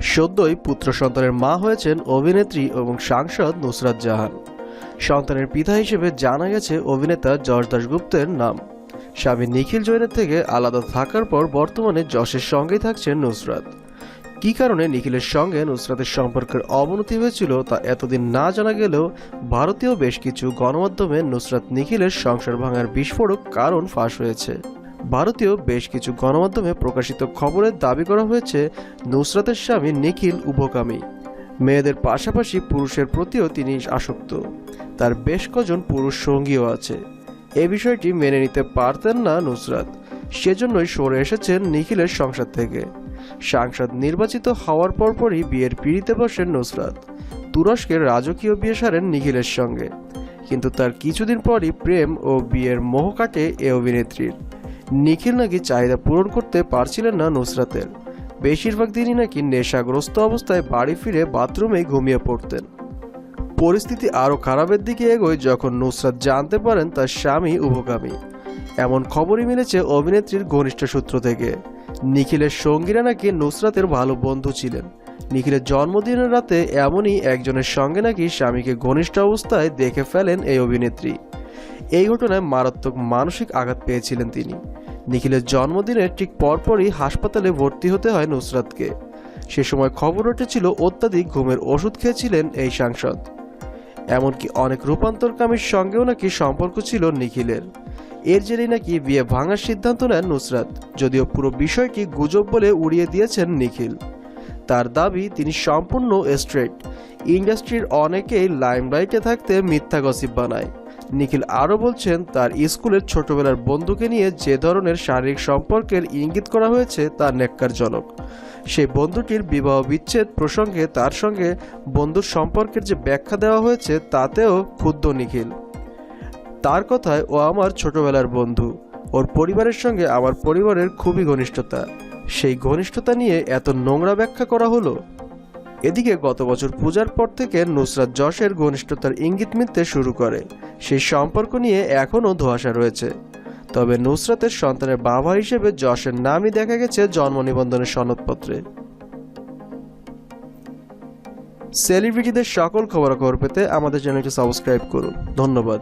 সদ্যই পুত্র সন্তানের মা হয়েছেন অভিনেত্রী এবং সাংসদ নুসরাত জাহান। সন্তানের পিতা হিসেবে জানা গেছে অভিনেতা যশ দাশগুপ্তের নাম। স্বামী নিখিল জৈনের থেকে আলাদা থাকার পর বর্তমানে যশের সঙ্গেই থাকছেন নুসরাত। কী কারণে নিখিলের সঙ্গে নুসরাতের সম্পর্কের অবনতি হয়েছিল তা এতদিন না জানা গেলেও ভারতীয় বেশ কিছু গণমাধ্যমে নুসরাত নিখিলের সংসার ভাঙার বিস্ফোরক কারণ ফাঁস হয়েছে। ভারতীয় বেশ কিছু গণমাধ্যমে প্রকাশিত খবরে দাবি করা হয়েছে, নুসরাতের স্বামী নিখিল উভকামী। মেয়েদের পাশাপাশি পুরুষের প্রতিও তিনি আসক্ত। তার বেশ কজন পুরুষ সঙ্গীও আছে। এ বিষয়টি মেনে নিতে পারতেন না নুসরাত। সেজন্যই সরে এসেছেন নিখিলের সংসার থেকে। সাংসদ নির্বাচিত হওয়ার পরপরই বিয়ের পিড়িতে বসেন নুসরাত। তুরস্কের রাজকীয় বিয়ে সারেন নিখিলের সঙ্গে। কিন্তু তার কিছুদিন পরই প্রেম ও বিয়ের মোহ কাটে এ অভিনেত্রীর। নিখিল নাকি চাহিদা পূরণ করতে পারছিলেন না নুসরাতের। বেশিরভাগ দিনই নাকি নেশাগ্রস্ত অবস্থায় বাড়ি ফিরে বাথরুমেই ঘুমিয়ে পড়তেন। পরিস্থিতি আরও খারাপের দিকে এগোয় যখন নুসরাত জানতে পারেন তার স্বামী উভকামী এমন খবরই মিলেছে অভিনেত্রীর ঘনিষ্ঠ সূত্র থেকে। নিখিলের সঙ্গীরা নাকি নুসরাতের ভালো বন্ধু ছিলেন। নিখিলের জন্মদিনের রাতে এমনই একজনের সঙ্গে নাকি স্বামীকে ঘনিষ্ঠ অবস্থায় দেখে ফেলেন এই অভিনেত্রী। এই ঘটনায় মারাত্মক মানসিক আঘাত পেয়েছিলেন তিনি। নিখিলের জন্মদিনের ঠিক পরপরই হাসপাতালে ভর্তি হতে হয় নুসরাতকে। সে সময় খবর উঠেছিল, অত্যাধিক ঘুমের ওষুধ খেয়েছিলেন এই সাংসদ। এমনকি অনেক রূপান্তরকামীর সঙ্গেও নাকি সম্পর্ক ছিল নিখিলের। এর জেরেই নাকি বিয়ে ভাঙার সিদ্ধান্ত নেন নুসরাত, যদিও পুরো বিষয়টি গুজব বলে উড়িয়ে দিয়েছেন নিখিল। তার দাবি, তিনি সম্পূর্ণ স্ট্রেট ইন্ডাস্ট্রির অনেকেই লাইমলাইটে থাকতে মিথ্যা গসিপ বানায়। নিখিল আরও বলছেন, তার স্কুলের ছোটবেলার বন্ধুকে নিয়ে যে ধরনের শারীরিক সম্পর্কের ইঙ্গিত করা হয়েছে, তা ন্যাক্কারজনক। সেই বন্ধুটির বিবাহ বিচ্ছেদ প্রসঙ্গে তার সঙ্গে বন্ধুর সম্পর্কের যে ব্যাখ্যা দেওয়া হয়েছে, তাতেও ক্ষুব্ধ নিখিল। তার কথায়, ও আমার ছোটবেলার বন্ধু। ওর পরিবারের সঙ্গে আমার পরিবারের খুবই ঘনিষ্ঠতা। সেই ঘনিষ্ঠতা নিয়ে এত নোংরা ব্যাখ্যা করা হলো। এদিকে গত বছর পূজার পর থেকে নুসরাত যশের ঘনিষ্ঠতার ইঙ্গিত মিলতে শুরু করে। সেই সম্পর্ক নিয়ে এখনও ধোঁয়াশা রয়েছে। তবে নুসরাতের সন্তানের বাবা হিসেবে যশের নামই দেখা গেছে জন্ম নিবন্ধনের সনদপত্রে। সেলিব্রিটিদের সকল খবরাখবর পেতে আমাদের চ্যানেলটি সাবস্ক্রাইব করুন। ধন্যবাদ।